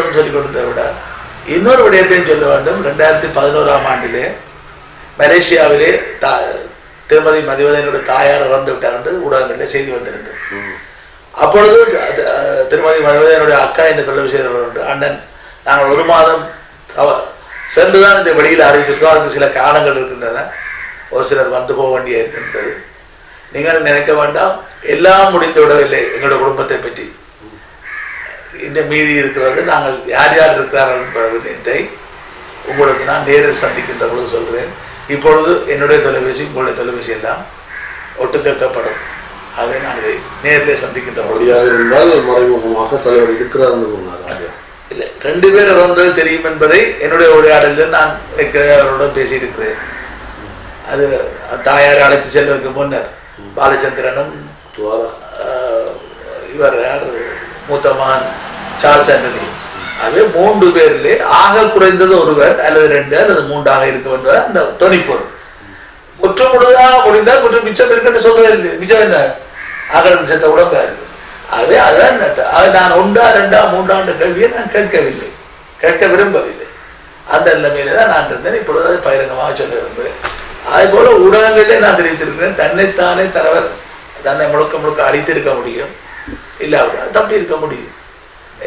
கொடுக்கணும்னு சொல்லி கொடுத்ததை விட. இன்னொரு விடயத்தையும் சொல்ல வேண்டும். ரெண்டாயிரத்தி பதினோராம் ஆண்டிலே மலேசியாவிலே தா திருமதி மதிவதனுடைய தாயார் இறந்து விட்டார் என்று ஊடகங்களில் செய்தி வந்திருந்தது அப்பொழுது திருமதி மதிவதனுடைய அக்கா என்று சொல்ல விஷயம் அண்ணன் நாங்கள் ஒரு மாதம் சென்றுதான் இந்த வெளியில் அறிவித்திருக்கோம். அதுக்கு சில காரணங்கள் இருக்கின்றன. ஒரு சிலர் வந்து போக வேண்டிய இருக்கின்றது. நீங்கள் நினைக்க வேண்டாம். எல்லாம் முடிந்து விடவில்லை எங்களுடைய குடும்பத்தை பற்றி. இந்த மீதி இருக்கிறது நாங்கள் யார் யார் இருக்கிறார்கள் என்ற விடயத்தை உங்களுக்கு நான் நேரில் சந்திக்கின்ற பொழுது சொல்கிறேன் இப்பொழுது என்னுடைய தொலைபேசி உங்களுடைய தொலைபேசி எல்லாம் ஒட்டுக்கேட்கப்படும் ஆகவே நான் இதை நேரிலே சந்திக்கின்ற பொழுது இருந்தால் மறைமுகமாக தலைவர் இருக்கிறார் என்று இல்லை ரெண்டு பேர் இறந்தது தெரியும் என்பதை என்னுடைய உரையாடலில் நான் அவருடன் பேசியிருக்கிறேன். அது தாயார் அழைத்து செல்வதற்கு முன்னர் பாலச்சந்திரனும் இவர் யார்? மூத்த மகன் சார்ல்ஸ் ஆண்டனி. ஆகவே மூன்று பேரிலே ஆக குறைந்தது ஒருவர் அல்லது ரெண்டு அல்லது மூன்றாக இருக்கும் என்பது அந்த தொனிப்பொருள். முற்று முழுதாக முடிந்தால் முற்று மிச்சம் இருக்குன்னு சொல்றது இல்லை மிச்சம் என்ன? அகலம் சேர்த்த உடம்பா இருக்கு. ஆகவே அதான் அது நான் ஒன்றா ரெண்டா மூன்றாண்டு கேள்வியை நான் கேட்கவில்லை. கேட்க விரும்பவில்லை. அந்த நிலைமையில தான் நான் இருந்தேன். இப்பொழுது அதை பகிரங்கமாக சொல்ல விரும்புகிறேன். அதே போல ஊடகங்களிலே நான் தெரிவித்திருக்கிறேன். தன்னைத்தானே தலைவர் தன்னை முழுக்க முழுக்க அழித்திருக்க முடியும். இல்லாவிட்டால் தப்பி இருக்க முடியும்.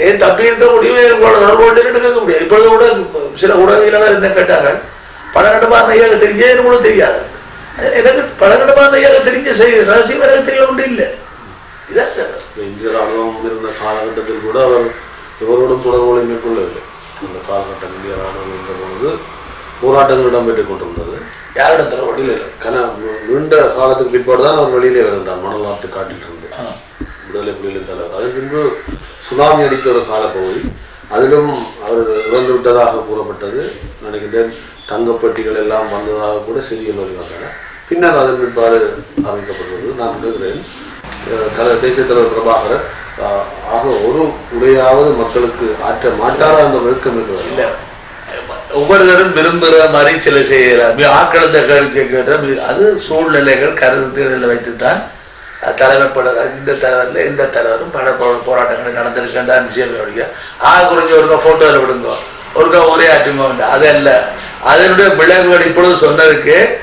ஏன் தப்பி இருக்க முடியும்? தொடர்பு கொண்டு எடுக்க முடியும்? இப்பொழுது கூட சில உடவியலாளர் என்ன கேட்டார்கள்? பழங்கடமான ஐயாக தெரிஞ்சது கூட தெரியாது. எனக்கு பழங்கடமான ஐயாக தெரிஞ்ச செய்தி ரகசியம் எனக்கு தெரிய ஒன்றும் இல்லை. இதான் இந்திய ராணுவம் இருந்த காலகட்டத்தில் கூட அவர் எவரோடும் தொடர்புகளை மேற்கொள்ளவில்லை. அந்த காலகட்டம் இந்திய ராணுவம் இருந்த பொழுது போராட்டங்கள் இடம்பெற்றுக் கொண்டிருந்தது. யாரிடம் தர வழியில் கன நீண்ட காலத்துக்கு பிற்பாடு தான் அவர் வெளியிலே வருகின்றார் மணலாட்டு காட்டில் இருந்து. விடுதலை புலிகளின் தலைவர் அதற்கு சுனாமி அடித்த ஒரு காலப்பகுதி. அதிலும் அவர் இறந்து விட்டதாக கூறப்பட்டது. நினைக்கின்றேன் தங்கப்பட்டிகள் எல்லாம் வந்ததாக கூட செய்திகள் வருகின்றன. பின்னர் அதன் பிற்பாடு அமைக்கப்படுவது நான் கேட்கிறேன் அஹ் தேசிய தலைவர் பிரபாகரன் ஆக ஒரு உரையாவது மக்களுக்கு ஆற்ற மாட்டாரா அந்த வெட்கம் இல்லை. ஒவ்வொருத்தரும் விரும்புகிற மாதிரி சில செய்கிற ஆட்களந்த கேட்கிற அது சூழ்நிலைகள் கருத்துகளில் வைத்துத்தான் தலைமைப்பட இந்த தலைவரில் இந்த தலைவரும் பல போராட்டங்கள் நடந்திருக்கின்ற நிச்சயம் ஒழிய ஆக குறைஞ்ச ஒருக்கா ஃபோட்டோவில் விடுங்க. ஒருக்கா ஒரே அது அல்ல. அதனுடைய விளைவுகள் இப்பொழுது சொன்னதுக்கு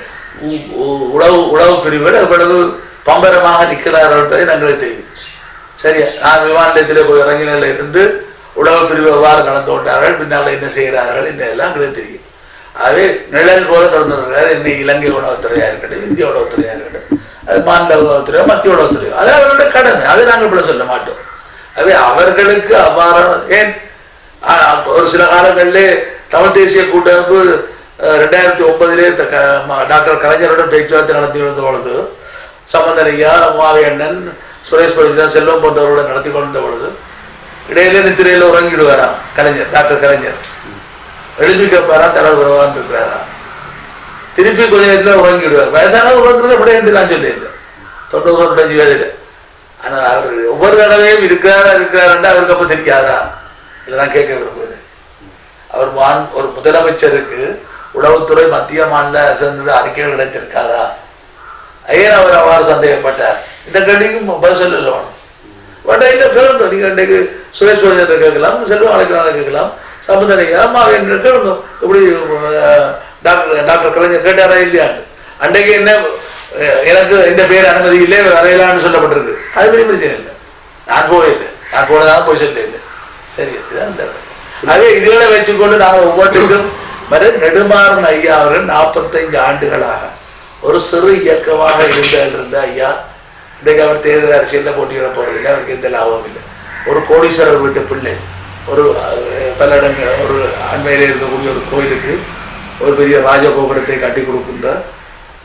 உ- உழவு பிரிவுகள் எவ்வளவு பம்பரமாக நிற்கிறார்கள் என்பதை நாங்கள் தெரியும். சரியா? நான் விமான நிலையத்தில் போய் இறங்கினில் இருந்து உழவு பிரிவு எவ்வாறு நடந்து கொண்டார்கள் பின்னால் என்ன செய்கிறார்கள் என்ன எல்லாம் எங்களுக்கு தெரியும். ஆகவே நிழல் போல திறந்துருக்கிறார் இன்னைக்கு இலங்கை உணவுத்துறையாக இருக்கட்டும் இந்திய உணவுத்துறையாக இருக்கட்டும். அது மாநில உணவுத்துறையோ மத்திய உணவுத்துறையோ அது அவருடைய கடமை. அதை நாங்கள் இப்படி சொல்ல மாட்டோம். அவை அவர்களுக்கு அவ்வாறான ஏன்? ஒரு சில காலங்களிலே தமிழ் தேசிய கூட்டமைப்பு ரெண்டாயிரத்தி ஒன்பதிலே க- டாக்டர் கலைஞருடன் பேச்சுவார்த்தை நடத்தி வந்த பொழுது சம்பந்தனையா மாவையண்ணன் சுரேஷ் பிரபுஜன் செல்வம் போன்றவருடன் நடத்தி கொண்ட பொழுது இடையில நித்திரையில் உறங்கிடுவாராம் கலைஞர் டாக்டர் கலைஞர். எழுப்பி கேட்பாரா தலைவர் வருவான் இருக்கிறாராம் திருப்பி கொஞ்ச நேரத்தில் உறங்கிடுவார். வயசான உறங்குறது எப்படி என்று நான் சொல்லியிருந்தேன் தொண்ணூறு தொண்ணூத்தஞ்சு வயதுல ஆனால் அவர் ஒவ்வொரு தடவையும் இருக்கிறாரா இருக்கிறாருன்னா அவருக்கு அப்போ தெரியாதா? இல்லை நான் கேட்க விரும்புவது அவர் மான் ஒரு முதலமைச்சருக்கு உளவுத்துறை மத்திய மாநில அரசு அறிக்கைகள் கிடைத்திருக்காதா? ஏன் அவர் அவ்வாறு சந்தேகப்பட்டார்? இந்த கேள்விக்கும் பதில் சொல்லலாம் வேணும் இல்லை கேளுங்க. நீங்கள் இன்றைக்கு சுரேஷ் பிரபு கேட்கலாம் செல்வம் அழைக்கிறாங்க கேட்கலாம் சமுதாயா அம்மா என்று கேளுங்க இப்படி டாக்டர் டாக்டர் கலைஞர் கேட்டாரா இல்லையான்னு அன்றைக்கு என்ன எனக்கு இந்த பேர் அனுமதி இல்லை வரையலான்னு சொல்லப்பட்டிருக்கு. அது பெரிய பிரச்சனை இல்லை. நான் போகவில்லை நான் போனதாக போய் சொல்ல இல்லை. சரி இதுதான் இந்த ஆகவே இதுகளை வச்சுக்கொண்டு நாங்கள் ஒவ்வொன்றுக்கும் மறு நெடுமாறன் ஐயா அவர்கள் நாற்பத்தைந்து ஆண்டுகளாக ஒரு சிறு இயக்கமாக இருந்த இருந்த ஐயா இன்றைக்கு அவர் தேர்தல் அரசியலில் போட்டியிட போகிறதில்லை அவருக்கு எந்த லாபம் இல்லை. ஒரு கோடீஸ்வரர் வீட்டு பிள்ளை ஒரு பல இடங்கள் ஒரு அண்மையிலே இருக்கக்கூடிய ஒரு கோயிலுக்கு ஒரு பெரிய ராஜகோபுரத்தை கட்டி கொடுக்கின்ற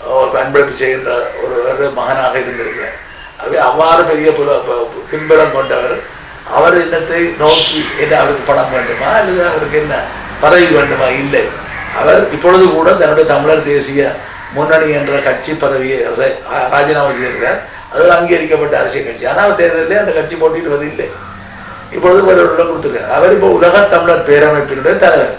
ஒரு பண்பளிப்பு செய்கின்ற ஒரு ஒரு மகனாக இருந்திருக்கிறார் அவை அவ்வாறு பெரிய புல- பின்புலம் கொண்டவர் அவர் என்னத்தை நோக்கி என்ன அவருக்கு பணம் வேண்டுமா அல்லது அவருக்கு என்ன பதவி வேண்டுமா? இல்லை. அவர் இப்பொழுது கூட தன்னுடைய தமிழர் தேசிய முன்னணி என்ற கட்சி பதவியை ராஜினாமா செய்திருக்கார் அது அங்கீகரிக்கப்பட்ட அரசியல் கட்சி. ஆனால் அவர் தேர்தலில் அந்த கட்சி போட்டியிடுவது இல்லை. இப்பொழுது ஒருவரிடம் கொடுத்துருக்கார் அவர் இப்போ உலக தமிழர் பேரமைப்பினுடைய தலைவர்.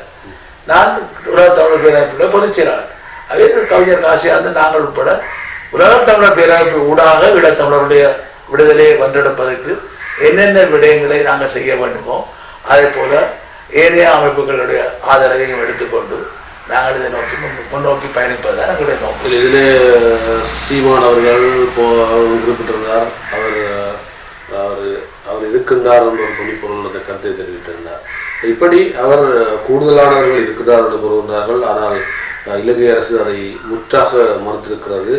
நான் உலக தமிழர் பேரமைப்பில் பொதுச் செயலாளர். அதே கவிஞர் காசியாந்து நாங்கள் உட்பட உலக தமிழர் பேரமைப்பு ஊடாக ஈழத்தமிழருடைய விடுதலையை வந்தெடுப்பதற்கு என்னென்ன விடயங்களை நாங்கள் செய்ய வேண்டுமோ அதே போல ஏனைய அமைப்புகளுடைய ஆதரவையும் எடுத்துக்கொண்டு நாங்கள் இதை நோக்கி முன்- முன்னோக்கி பயணிப்பதுதான் எங்களுடைய நோக்கம். இதில் சீமான் அவர்கள் இப்போ அவர் குறிப்பிட்டிருந்தார். அவர் அவர் அவர் இருக்கின்றார் என்ற ஒரு துணிப்பொருள் அந்த கருத்தை தெரிவித்திருந்தார். இப்படி அவர் கூடுதலானவர்கள் இருக்கிறார் என்று கூறுகின்றார்கள். ஆனால் இலங்கை அரசு அதை முற்றாக மறுத்திருக்கிறது.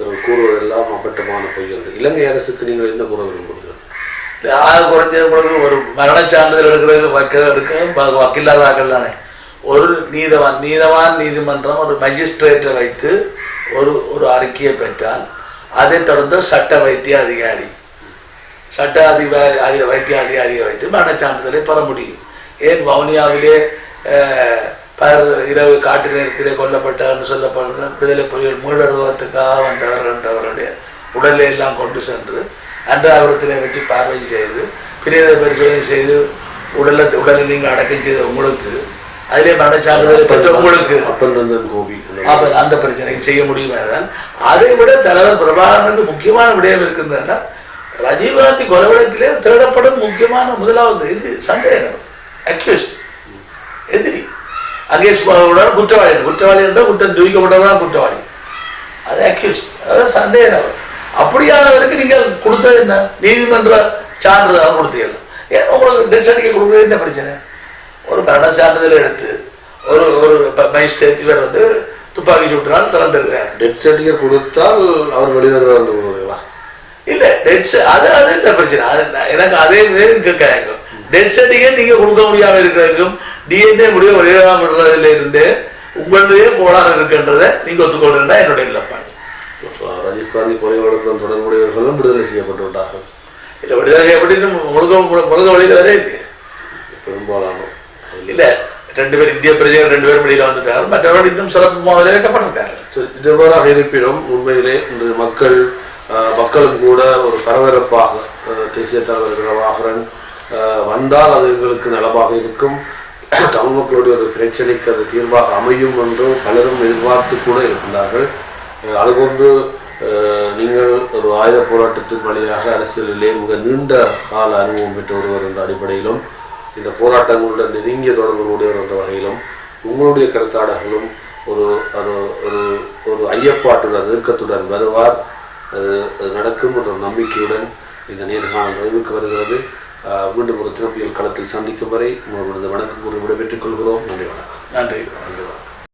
இவர்கள் கூறுவதெல்லாம் அப்பட்டமான பொய்கள் இலங்கை அரசுக்கு நீங்கள் என்ன கூற விரும்புகிறீர்கள்? ஆக குறைஞ்சவங்களுக்கு ஒரு மரணச் சான்றிதழ் எடுக்கிறது வைக்க எடுக்க வக்கில்லாத வக்கீலாதாக்கள் தானே. ஒரு நீதவான் நீதவான் நீதிமன்றம் ஒரு மஜிஸ்ட்ரேட்டை வைத்து ஒரு ஒரு அறிக்கையை பெற்றால் அதைத் தொடர்ந்து சட்ட வைத்திய அதிகாரி சட்ட அதிகாரி அதிக வைத்திய அதிகாரியை வைத்து மரண சான்றிதழை பெற முடியும். ஏன் வவுனியாவிலே இரவு காட்டு நேரத்திலே கொல்லப்பட்டார்னு சொல்லப்படுற விடுதலை புலிகள் மீளறுவத்துக்காக வந்தவர் என்றவருடைய உடலை எல்லாம் கொண்டு சென்று அன்றாபுரத்திலே வச்சு பார்வை செய்து பிரேத பரிசோதனை செய்து உடலை உடலை நீங்கள் அடக்கம் செய்த உங்களுக்கு அதிலே மரணச் சான்றிதழை பெற்ற உங்களுக்கு. கோபி. அந்த அப்ப அந்த பிரச்சனைக்கு செய்ய முடியுமானால் அதை விட தலைவர் பிரபாகரனுக்கு முக்கியமான விடயம் இருக்கின்றன ராஜீவ்காந்தி கொலை வழக்கிலே தேடப்படும் முக்கியமான முதலாவது இது சந்தேகம். அக்யூஸ்ட் எதிரி சுபாவுடன் குற்றவாளி குற்றவாளி என்றால் குற்றம் தூக்கப்பட்டதான் குற்றவாளி அது அக்யூஸ்ட் அதாவது சந்தேக நபர் அப்படியானவருக்கு நீங்கள் கொடுத்தது என்ன நீதிமன்ற சான்றிதழ் கொடுத்தீங்க ஏன் உங்களுக்கு டெத் சர்டிஃபிகேட் கொடுக்குறது என்ன பிரச்சனை ஒரு மரண சான்றிதழ் எடுத்து ஒரு ஒரு மஜிஸ்ட்ரேட் இவர் வந்து துப்பாக்கி சுட்டினால் திறந்திருக்கிறார் டெத் சர்டிஃபிகேட் கொடுத்தால் அவர் வெளிவருவார் இல்ல டெட் அது அது இந்த பிரச்சனை அது எனக்கு அதே இதே கேட்காங்க டெட் சர்டிஃபிகேட் நீங்க கொடுக்க முடியாம இருக்கிறதுக்கும் டிஎன்ஏ முடிவு வெளியிடாமன்றதுல இருந்து உங்களுடைய கோளாறு இருக்கின்றதை நீங்க ஒத்துக்கொள்றா என்னுடைய இல்லப்பாடு ராஜீவ் காந்தி கொலை வழக்குடன் தொடர்புடையவர்களும் விடுதலை செய்யப்பட்டு விட்டார்கள். இல்ல விடுதலை அப்படின்னு முழுக்க முழுக்க வழியில வரே இல்லையே பெரும்பாலானோர் இல்ல ரெண்டு பேர் இந்திய பிரஜைகள் ரெண்டு பேரும் வெளியில வந்துட்டாரு மற்றவர்கள் இன்னும் சிறப்பு முறையில் வைக்கப்பட்டிருக்காரு சரி, இதுவராக இருப்பினும் உண்மையிலே இன்று மக்கள் மக்களும் கூட ஒரு பரபரப்பாக தேசிய தலைவர் பிரபாகரன் ஆஹ், வந்தால் அது எங்களுக்கு நலவாக இருக்கும். தமிழ் மக்களுடைய ஒரு பிரச்சனைக்கு அது தீர்வாக அமையும் என்றும் பலரும் எதிர்பார்த்து கூட இருக்கின்றார்கள். அதுபோன்று நீங்கள் ஒரு ஆயுத போராட்டத்தின் வழியாக அரசியலிலே மிக நீண்ட கால அனுபவம் பெற்று ஒருவர் என்ற அடிப்படையிலும் இந்த போராட்டங்களுடன் நெருங்கிய தொடர்புடையவர் என்ற வகையிலும் உங்களுடைய கருத்தாடர்களும் ஒரு ஒரு ஒரு ஒரு ஐயப்பாட்டுடன் நெருக்கத்துடன் வருவார். அது நடக்கும் என்ற ஒரு நம்பிக்கையுடன் இந்த நேர்காணல் நிறைவுக்கு வருகிறது. மீண்டும் ஒரு திருப்பியல் களத்தில் சந்திக்கும் வரை உங்களுடைய வணக்கம் கூறி விடைபெற்றுக் கொள்கிறோம். நன்றி வணக்கம். நன்றி. நன்றி வணக்கம்.